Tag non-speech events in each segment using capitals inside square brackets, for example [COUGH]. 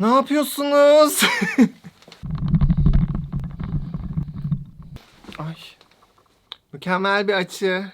Ne yapıyorsunuz? [LAUGHS] Ay. Mükemmel bir açı.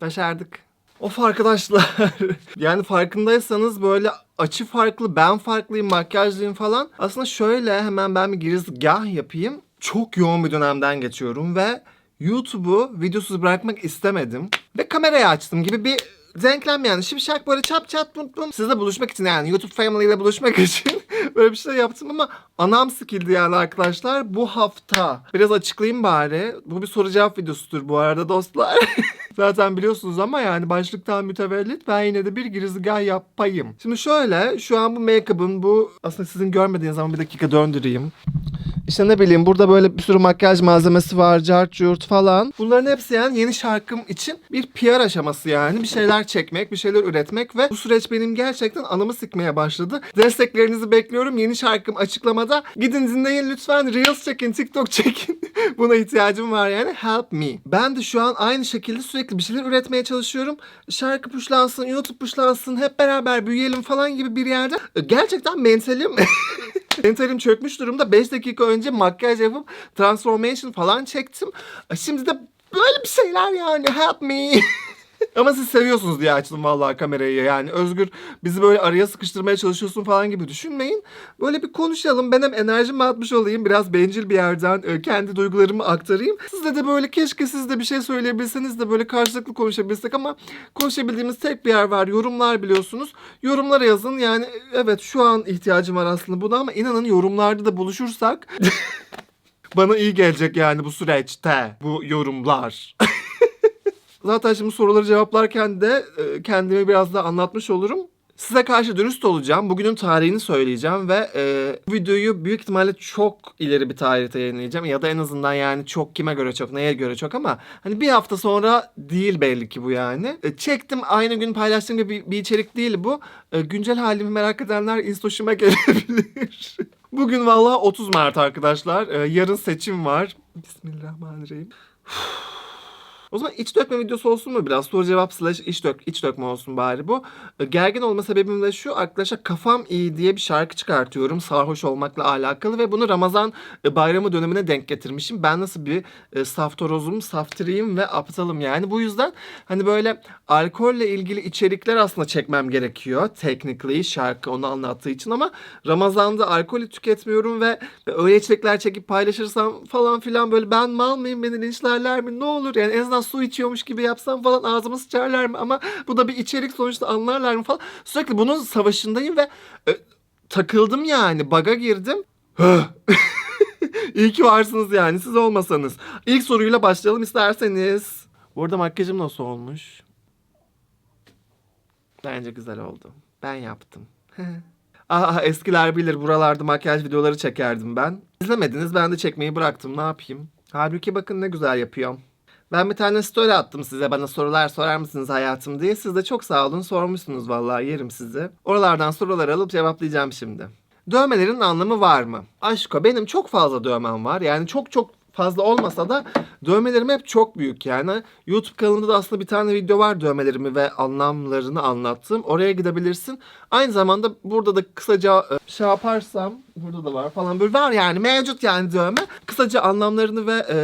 Başardık. Of arkadaşlar. [LAUGHS] yani farkındaysanız böyle açı farklı, ben farklıyım, makyajlıyım falan. Aslında şöyle hemen ben bir girizgah yapayım. Çok yoğun bir dönemden geçiyorum ve YouTube'u videosuz bırakmak istemedim. Ve kamerayı açtım gibi bir denklem yani. Şimşak böyle çap çat bum bum. Sizle buluşmak için yani YouTube family ile buluşmak [LAUGHS] için böyle bir şey yaptım ama anam sıkıldı yani arkadaşlar. Bu hafta biraz açıklayayım bari. Bu bir soru cevap videosudur bu arada dostlar. [LAUGHS] Zaten biliyorsunuz ama yani başlıktan mütevellit ben yine de bir girizgah yapayım. Şimdi şöyle şu an bu make-up'ın bu aslında sizin görmediğiniz zaman bir dakika döndüreyim. İşte ne bileyim burada böyle bir sürü makyaj malzemesi var, cart curt falan. Bunların hepsi yani yeni şarkım için bir PR aşaması yani. Bir şeyler çekmek, bir şeyler üretmek ve bu süreç benim gerçekten anımı sıkmaya başladı. Desteklerinizi bekliyorum. Yeni şarkım açıklamada. Gidin dinleyin lütfen. Reels çekin, TikTok çekin. [LAUGHS] Buna ihtiyacım var yani. Help me. Ben de şu an aynı şekilde sürekli bir şeyler üretmeye çalışıyorum. Şarkı puşlansın, YouTube puşlansın, hep beraber büyüyelim falan gibi bir yerde. Gerçekten mentalim [LAUGHS] Mentalim çökmüş durumda. 5 dakika önce makyaj yapıp transformation falan çektim. Şimdi de böyle bir şeyler yani help me. [LAUGHS] Ama siz seviyorsunuz diye açtım vallahi kamerayı yani. Özgür bizi böyle araya sıkıştırmaya çalışıyorsun falan gibi düşünmeyin. Böyle bir konuşalım. Ben hem enerjimi atmış olayım. Biraz bencil bir yerden e, kendi duygularımı aktarayım. Sizde de böyle keşke siz de bir şey söyleyebilseniz de böyle karşılıklı konuşabilsek ama konuşabildiğimiz tek bir yer var. Yorumlar biliyorsunuz. Yorumlara yazın. Yani evet şu an ihtiyacım var aslında buna ama inanın yorumlarda da buluşursak [LAUGHS] bana iyi gelecek yani bu süreçte bu yorumlar. [LAUGHS] Zaten şimdi soruları cevaplarken de e, kendimi biraz da anlatmış olurum. Size karşı dürüst olacağım. Bugünün tarihini söyleyeceğim ve e, bu videoyu büyük ihtimalle çok ileri bir tarihte yayınlayacağım. Ya da en azından yani çok kime göre çok, neye göre çok ama hani bir hafta sonra değil belli ki bu yani. E, çektim aynı gün paylaştığım gibi bir, içerik değil bu. E, güncel halimi merak edenler Instaşıma gelebilir. [LAUGHS] Bugün vallahi 30 Mart arkadaşlar. E, yarın seçim var. Bismillahirrahmanirrahim. O zaman iç dökme videosu olsun mu biraz? Soru cevap slash iç, dök, iç dökme olsun bari bu. E, Gergin olma sebebim de şu arkadaşlar kafam iyi diye bir şarkı çıkartıyorum sarhoş olmakla alakalı ve bunu Ramazan e, bayramı dönemine denk getirmişim. Ben nasıl bir e, saftorozum, saftiriyim ve aptalım yani. Bu yüzden hani böyle alkolle ilgili içerikler aslında çekmem gerekiyor. Technically şarkı onu anlattığı için ama Ramazan'da alkolü tüketmiyorum ve öyle içerikler çekip paylaşırsam falan filan böyle ben mal mıyım beni linçlerler mi ne olur yani en azından su içiyormuş gibi yapsam falan ağzımı sıçarlar mı ama bu da bir içerik sonuçta anlarlar mı falan sürekli bunun savaşındayım ve e, takıldım yani baga girdim [LAUGHS] İyi ki varsınız yani siz olmasanız. İlk soruyla başlayalım isterseniz. Bu arada makyajım nasıl olmuş? Bence güzel oldu. Ben yaptım. [LAUGHS] Aa, eskiler bilir buralarda makyaj videoları çekerdim ben. İzlemediniz ben de çekmeyi bıraktım ne yapayım. Halbuki bakın ne güzel yapıyorum. Ben bir tane story attım size bana sorular sorar mısınız hayatım diye. Siz de çok sağ olun sormuşsunuz vallahi yerim sizi. Oralardan sorular alıp cevaplayacağım şimdi. Dövmelerin anlamı var mı? Aşko benim çok fazla dövmem var. Yani çok çok fazla olmasa da dövmelerim hep çok büyük yani. YouTube kanalımda da aslında bir tane video var dövmelerimi ve anlamlarını anlattığım. Oraya gidebilirsin. Aynı zamanda burada da kısaca e, şey yaparsam burada da var falan böyle var yani mevcut yani dövme. Kısaca anlamlarını ve e,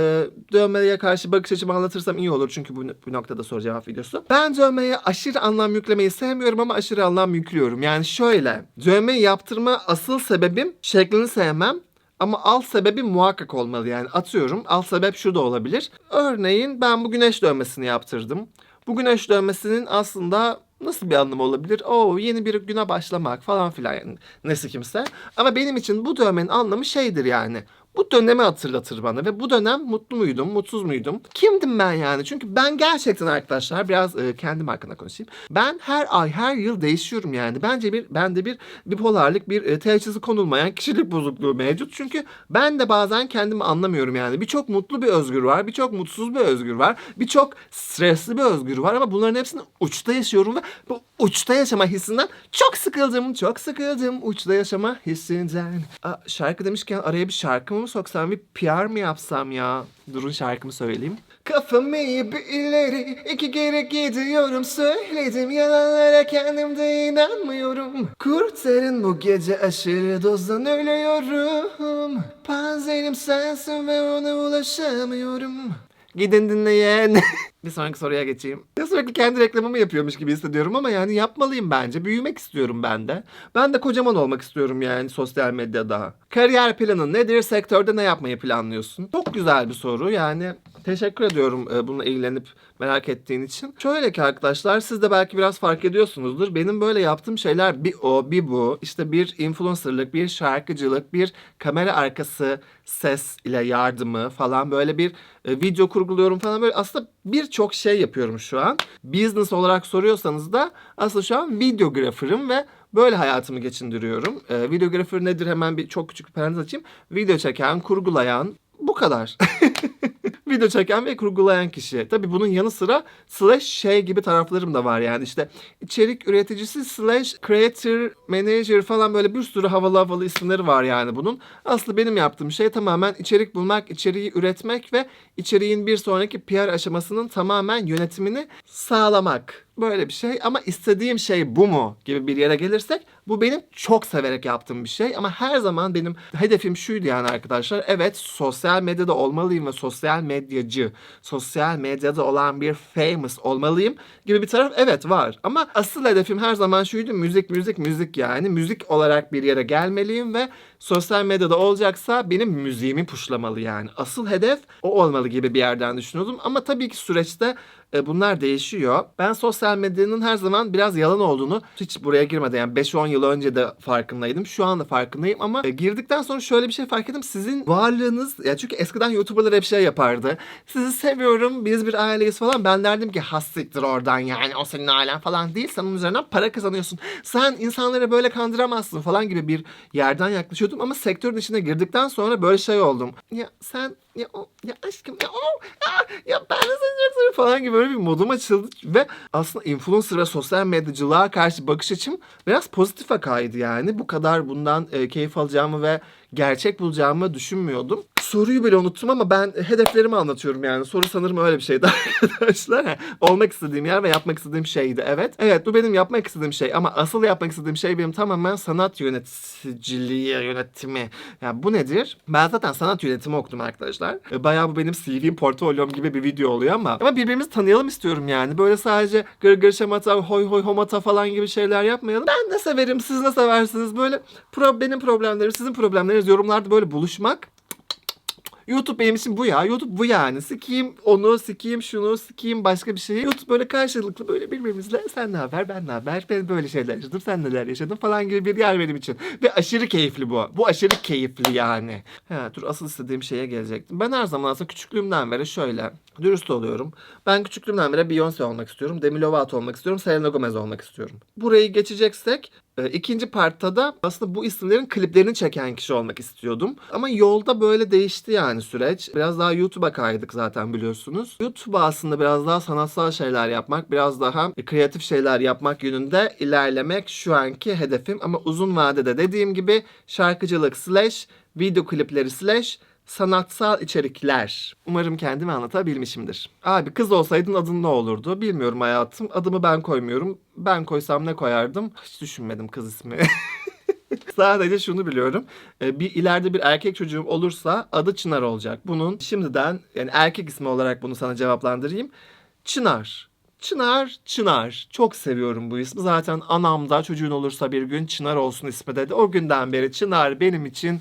dövmeye karşı bakış açımı anlatırsam iyi olur çünkü bu, bu noktada soru cevap videosu. Ben dövmeye aşırı anlam yüklemeyi sevmiyorum ama aşırı anlam yüklüyorum. Yani şöyle dövmeyi yaptırma asıl sebebim şeklini sevmem. Ama alt sebebi muhakkak olmalı yani. Atıyorum alt sebep şu da olabilir. Örneğin ben bu güneş dövmesini yaptırdım. Bu güneş dövmesinin aslında nasıl bir anlamı olabilir? Oo yeni bir güne başlamak falan filan yani. Nesi kimse. Ama benim için bu dövmenin anlamı şeydir yani. Bu dönemi hatırlatır bana ve bu dönem mutlu muydum, mutsuz muydum? Kimdim ben yani? Çünkü ben gerçekten arkadaşlar biraz e, kendim hakkında konuşayım. Ben her ay, her yıl değişiyorum yani. Bence bir bende bir bipolarlık, bir e, teşhisi konulmayan kişilik bozukluğu mevcut. Çünkü ben de bazen kendimi anlamıyorum yani. Birçok mutlu bir özgür var, birçok mutsuz bir özgür var, birçok stresli bir özgür var ama bunların hepsini uçta yaşıyorum ve bu uçta yaşama hissinden çok sıkıldım, çok sıkıldım uçta yaşama hissinden. Aa, şarkı demişken araya bir şarkı mı soksam, bir PR mı yapsam ya? Durun şarkımı söyleyeyim. Kafam iyi bir ileri iki geri gidiyorum Söyledim yalanlara kendim de inanmıyorum Kurtarın bu gece aşırı dozdan ölüyorum Panzerim sensin ve ona ulaşamıyorum Gidin dinleyin. [LAUGHS] bir sonraki soruya geçeyim. Ya sürekli kendi reklamımı yapıyormuş gibi hissediyorum ama yani yapmalıyım bence. Büyümek istiyorum ben de. Ben de kocaman olmak istiyorum yani sosyal medyada. Kariyer planın nedir? Sektörde ne yapmayı planlıyorsun? Çok güzel bir soru. Yani teşekkür ediyorum e, bununla ilgilenip merak ettiğin için. Şöyle ki arkadaşlar siz de belki biraz fark ediyorsunuzdur. Benim böyle yaptığım şeyler bir o bir bu. İşte bir influencerlık, bir şarkıcılık, bir kamera arkası ses ile yardımı falan böyle bir e, video kurguluyorum falan böyle aslında birçok şey yapıyorum şu an. Business olarak soruyorsanız da aslında şu an videographer'ım ve böyle hayatımı geçindiriyorum. E, videographer nedir hemen bir çok küçük bir parantez açayım. Video çeken, kurgulayan bu kadar. [LAUGHS] video çeken ve kurgulayan kişi. Tabii bunun yanı sıra slash şey gibi taraflarım da var yani işte içerik üreticisi slash creator manager falan böyle bir sürü havalı havalı isimleri var yani bunun. Aslında benim yaptığım şey tamamen içerik bulmak, içeriği üretmek ve içeriğin bir sonraki PR aşamasının tamamen yönetimini sağlamak. Böyle bir şey ama istediğim şey bu mu gibi bir yere gelirsek bu benim çok severek yaptığım bir şey ama her zaman benim hedefim şuydu yani arkadaşlar. Evet sosyal medyada olmalıyım ve sosyal medyacı, sosyal medyada olan bir famous olmalıyım gibi bir taraf evet var. Ama asıl hedefim her zaman şuydu müzik müzik müzik yani müzik olarak bir yere gelmeliyim ve sosyal medyada olacaksa benim müziğimi puşlamalı yani. Asıl hedef o olmalı gibi bir yerden düşünüyordum ama tabii ki süreçte e, bunlar değişiyor. Ben sosyal medyanın her zaman biraz yalan olduğunu hiç buraya girmeden yani 5-10 yıl önce de farkındaydım. Şu anda farkındayım ama e, girdikten sonra şöyle bir şey fark ettim. Sizin varlığınız ya çünkü eskiden YouTuber'lar hep şey yapardı. Sizi seviyorum biz bir aileyiz falan. Ben derdim ki hassiktir oradan yani o senin ailen falan değil. Sen onun üzerinden para kazanıyorsun. Sen insanları böyle kandıramazsın falan gibi bir yerden yaklaşıyordum ama sektörün içine girdikten sonra böyle şey oldum. Ya sen ya, o, ya aşkım ya o ya, ya ben de seni falan gibi böyle bir modum açıldı ve aslında influencer ve sosyal medyacılığa karşı bakış açım biraz pozitife kaydı yani. Bu kadar bundan e, keyif alacağımı ve gerçek bulacağımı düşünmüyordum. Soruyu bile unuttum ama ben hedeflerimi anlatıyorum yani. Soru sanırım öyle bir şeydi [LAUGHS] arkadaşlar. Olmak istediğim yer ve yapmak istediğim şeydi. Evet. Evet bu benim yapmak istediğim şey ama asıl yapmak istediğim şey benim tamamen sanat yöneticiliği, yönetimi. Yani bu nedir? Ben zaten sanat yönetimi okudum arkadaşlar. E, Bayağı bu benim CV'm, portfolyom gibi bir video oluyor ama ama birbirimizi tanıyalım istiyorum yani. Böyle sadece gır gır şamata, hoy hoy homata falan gibi şeyler yapmayalım. Ben de severim, siz ne seversiniz? Böyle pro, benim problemlerim, sizin problemleriniz yorumlarda böyle buluşmak YouTube benim için bu ya. YouTube bu yani. Sikeyim onu, sikeyim şunu, sikeyim başka bir şeyi. YouTube böyle karşılıklı böyle birbirimizle sen ne haber, ben ne haber, ben böyle şeyler yaşadım, sen neler yaşadın falan gibi bir yer benim için. Ve aşırı keyifli bu. Bu aşırı keyifli yani. Ha, dur asıl istediğim şeye gelecektim. Ben her zaman aslında küçüklüğümden beri şöyle dürüst oluyorum. Ben küçüklüğümden beri Beyoncé olmak istiyorum. Demi Lovato olmak istiyorum. Selena Gomez olmak istiyorum. Burayı geçeceksek e, ikinci partta da aslında bu isimlerin kliplerini çeken kişi olmak istiyordum. Ama yolda böyle değişti yani süreç. Biraz daha YouTube'a kaydık zaten biliyorsunuz. YouTube'a aslında biraz daha sanatsal şeyler yapmak, biraz daha kreatif şeyler yapmak yönünde ilerlemek şu anki hedefim. Ama uzun vadede dediğim gibi şarkıcılık slash video klipleri slash sanatsal içerikler. Umarım kendimi anlatabilmişimdir. Abi kız olsaydın adın ne olurdu? Bilmiyorum hayatım. Adımı ben koymuyorum. Ben koysam ne koyardım? Hiç düşünmedim kız ismi. [LAUGHS] Sadece şunu biliyorum. Ee, Bir ileride bir erkek çocuğum olursa adı Çınar olacak. Bunun şimdiden yani erkek ismi olarak bunu sana cevaplandırayım. Çınar. Çınar, Çınar. Çok seviyorum bu ismi. Zaten anam da çocuğun olursa bir gün Çınar olsun ismi dedi. O günden beri Çınar benim için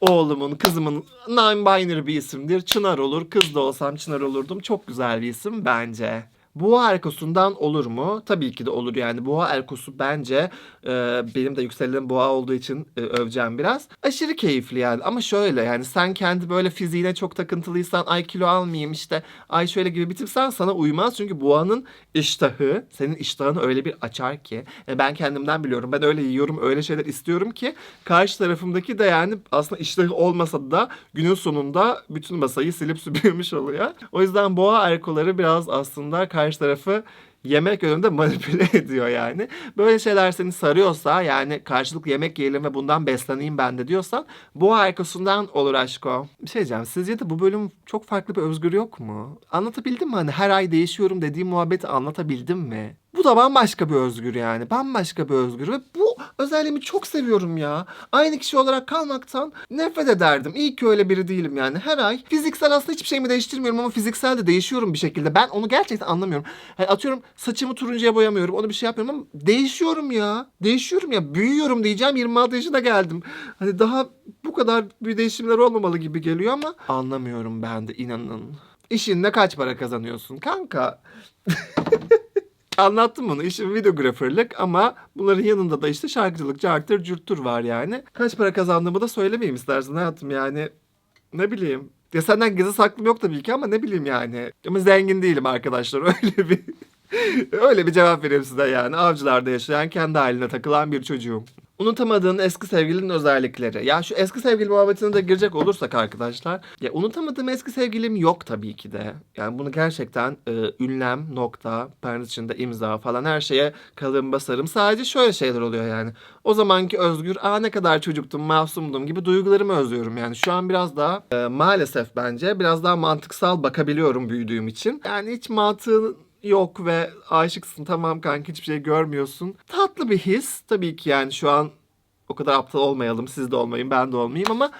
oğlumun, kızımın non-binary bir isimdir. Çınar olur. Kız da olsam Çınar olurdum. Çok güzel bir isim bence. Boğa Erkosu'ndan olur mu? Tabii ki de olur yani. Boğa Erkosu bence e, benim de yükselen boğa olduğu için e, öveceğim biraz. Aşırı keyifli yani ama şöyle yani sen kendi böyle fiziğine çok takıntılıysan ay kilo almayayım işte ay şöyle gibi bir tipsen sana uymaz. Çünkü boğanın iştahı senin iştahını öyle bir açar ki e, ben kendimden biliyorum ben öyle yiyorum öyle şeyler istiyorum ki karşı tarafımdaki de yani aslında iştahı olmasa da günün sonunda bütün masayı silip süpürmüş oluyor. O yüzden boğa erkoları biraz aslında karşı tarafı yemek yönünde manipüle [LAUGHS] ediyor yani. Böyle şeyler seni sarıyorsa yani karşılıklı yemek yiyelim ve bundan besleneyim ben de diyorsan bu arkasından olur aşko. Bir şey diyeceğim. Sizce de bu bölüm çok farklı bir özgür yok mu? Anlatabildim mi? Hani her ay değişiyorum dediğim muhabbeti anlatabildim mi? Bu da bambaşka bir özgür yani. Bambaşka bir özgür ve bu özelliğimi çok seviyorum ya. Aynı kişi olarak kalmaktan nefret ederdim. İyi ki öyle biri değilim yani. Her ay fiziksel aslında hiçbir şeyimi değiştirmiyorum ama fiziksel de değişiyorum bir şekilde. Ben onu gerçekten anlamıyorum. Hani atıyorum saçımı turuncuya boyamıyorum. Onu bir şey yapmıyorum ama değişiyorum ya. Değişiyorum ya. Büyüyorum diyeceğim. 26 yaşına geldim. Hani daha bu kadar bir değişimler olmamalı gibi geliyor ama anlamıyorum ben de inanın. İşinde kaç para kazanıyorsun kanka? [LAUGHS] [LAUGHS] Anlattım bunu. İşim videografırlık ama bunların yanında da işte şarkıcılık, cartır, cürttür var yani. Kaç para kazandığımı da söylemeyeyim istersen hayatım yani. Ne bileyim. Ya senden gizli saklım yok tabii ki ama ne bileyim yani. Ama zengin değilim arkadaşlar. [LAUGHS] Öyle bir öyle bir cevap vereyim size yani. Avcılarda yaşayan, kendi haline takılan bir çocuğum. Unutamadığın eski sevgilinin özellikleri. Ya şu eski sevgili muhabbetine de girecek olursak arkadaşlar. Ya unutamadığım eski sevgilim yok tabii ki de. Yani bunu gerçekten e, ünlem, nokta, parantez içinde imza falan her şeye kalın basarım. Sadece şöyle şeyler oluyor yani. O zamanki Özgür, aa ne kadar çocuktum, masumdum gibi duygularımı özlüyorum yani. Şu an biraz daha e, maalesef bence biraz daha mantıksal bakabiliyorum büyüdüğüm için. Yani hiç mantığın yok ve aşıksın tamam kanka hiçbir şey görmüyorsun. Tatlı bir his tabii ki yani şu an o kadar aptal olmayalım siz de olmayın ben de olmayayım ama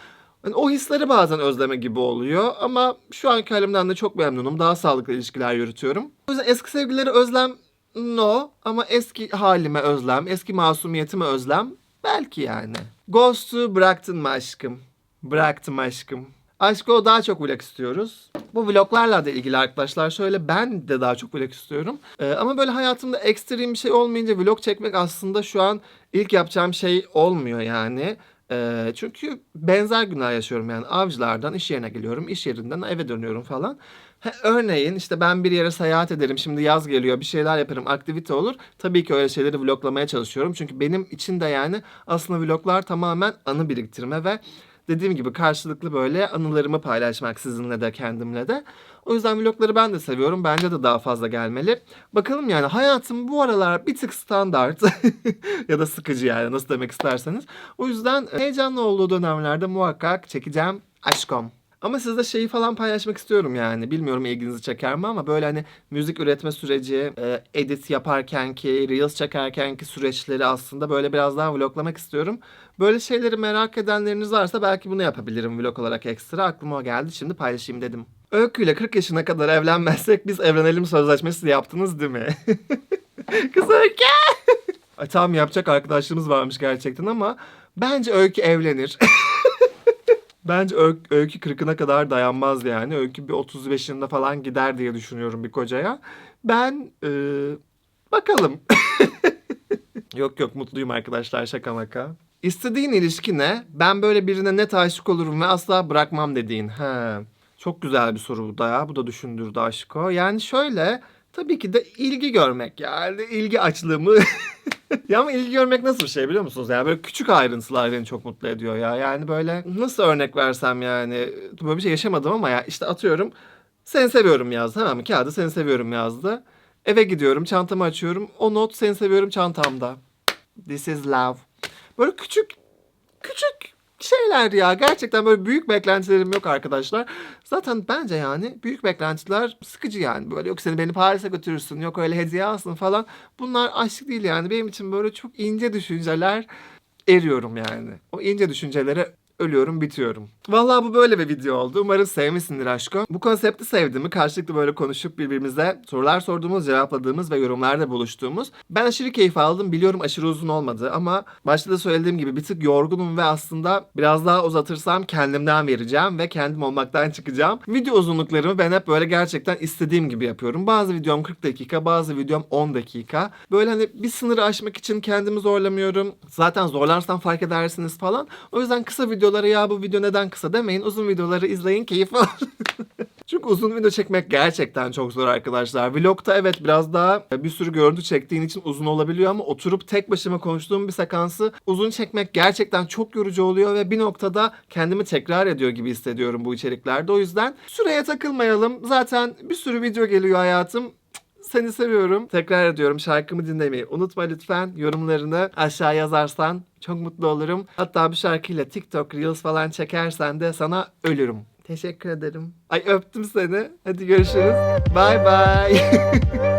hani o hisleri bazen özleme gibi oluyor ama şu anki halimden de çok memnunum. Daha sağlıklı ilişkiler yürütüyorum. O yüzden eski sevgilileri özlem no ama eski halime özlem, eski masumiyetime özlem belki yani. Ghost'u bıraktın mı aşkım? Bıraktım aşkım. Aşkı o daha çok vlog istiyoruz. Bu vloglarla da ilgili arkadaşlar şöyle ben de daha çok vlog istiyorum. Ee, ama böyle hayatımda ekstrem bir şey olmayınca vlog çekmek aslında şu an ilk yapacağım şey olmuyor yani. Ee, çünkü benzer günler yaşıyorum yani avcılardan iş yerine geliyorum, iş yerinden eve dönüyorum falan. Ha, örneğin işte ben bir yere seyahat ederim, şimdi yaz geliyor bir şeyler yaparım, aktivite olur. Tabii ki öyle şeyleri vloglamaya çalışıyorum. Çünkü benim için de yani aslında vloglar tamamen anı biriktirme ve dediğim gibi karşılıklı böyle anılarımı paylaşmak sizinle de kendimle de. O yüzden vlogları ben de seviyorum. Bence de daha fazla gelmeli. Bakalım yani hayatım bu aralar bir tık standart [LAUGHS] ya da sıkıcı yani nasıl demek isterseniz. O yüzden heyecanlı olduğu dönemlerde muhakkak çekeceğim aşkom. Ama sizle şeyi falan paylaşmak istiyorum yani. Bilmiyorum ilginizi çeker mi ama böyle hani müzik üretme süreci, e, edit yaparkenki, reels çekerkenki süreçleri aslında böyle biraz daha vloglamak istiyorum. Böyle şeyleri merak edenleriniz varsa belki bunu yapabilirim vlog olarak ekstra. Aklıma geldi şimdi paylaşayım dedim. Öykü ile 40 yaşına kadar evlenmezsek biz evlenelim sözleşmesi yaptınız değil mi? [LAUGHS] Kız Öykü! [LAUGHS] Tamam yapacak arkadaşlığımız varmış gerçekten ama bence Öykü evlenir. [LAUGHS] Bence Ö- Öykü 40'ına kadar dayanmaz yani. Öykü bir 35'inde falan gider diye düşünüyorum bir kocaya. Ben e, bakalım. [LAUGHS] yok yok mutluyum arkadaşlar şaka maka. İstediğin ilişki ne? Ben böyle birine net aşık olurum ve asla bırakmam dediğin. He. Çok güzel bir soru bu da ya. Bu da düşündürdü aşko. Yani şöyle tabii ki de ilgi görmek yani ilgi açlığımı [LAUGHS] [LAUGHS] ya ama ilgi görmek nasıl bir şey biliyor musunuz? Yani böyle küçük ayrıntılar beni çok mutlu ediyor ya. Yani böyle nasıl örnek versem yani böyle bir şey yaşamadım ama ya işte atıyorum seni seviyorum yazdı tamam mı? Kağıdı seni seviyorum yazdı. Eve gidiyorum çantamı açıyorum. O not seni seviyorum çantamda. This is love. Böyle küçük küçük şeyler ya. Gerçekten böyle büyük beklentilerim yok arkadaşlar. Zaten bence yani büyük beklentiler sıkıcı yani. Böyle yok seni beni Paris'e götürürsün, yok öyle hediye alsın falan. Bunlar aşk değil yani. Benim için böyle çok ince düşünceler eriyorum yani. O ince düşüncelere ölüyorum, bitiyorum. Vallahi bu böyle bir video oldu. Umarım sevmişsindir aşkım. Bu konsepti sevdiğimi karşılıklı böyle konuşup birbirimize sorular sorduğumuz, cevapladığımız ve yorumlarda buluştuğumuz. Ben aşırı keyif aldım. Biliyorum aşırı uzun olmadı ama başta da söylediğim gibi bir tık yorgunum ve aslında biraz daha uzatırsam kendimden vereceğim ve kendim olmaktan çıkacağım. Video uzunluklarımı ben hep böyle gerçekten istediğim gibi yapıyorum. Bazı videom 40 dakika, bazı videom 10 dakika. Böyle hani bir sınırı aşmak için kendimi zorlamıyorum. Zaten zorlarsam fark edersiniz falan. O yüzden kısa videolara ya bu video neden kısa demeyin. Uzun videoları izleyin, keyif alın. [LAUGHS] Çünkü uzun video çekmek gerçekten çok zor arkadaşlar. Vlogta evet biraz daha bir sürü görüntü çektiğin için uzun olabiliyor ama oturup tek başıma konuştuğum bir sekansı uzun çekmek gerçekten çok yorucu oluyor ve bir noktada kendimi tekrar ediyor gibi hissediyorum bu içeriklerde. O yüzden süreye takılmayalım. Zaten bir sürü video geliyor hayatım. Seni seviyorum. Tekrar ediyorum şarkımı dinlemeyi unutma lütfen. Yorumlarını aşağı yazarsan çok mutlu olurum. Hatta bu şarkıyla TikTok, Reels falan çekersen de sana ölürüm. Teşekkür ederim. Ay öptüm seni. Hadi görüşürüz. Bye bye. [LAUGHS]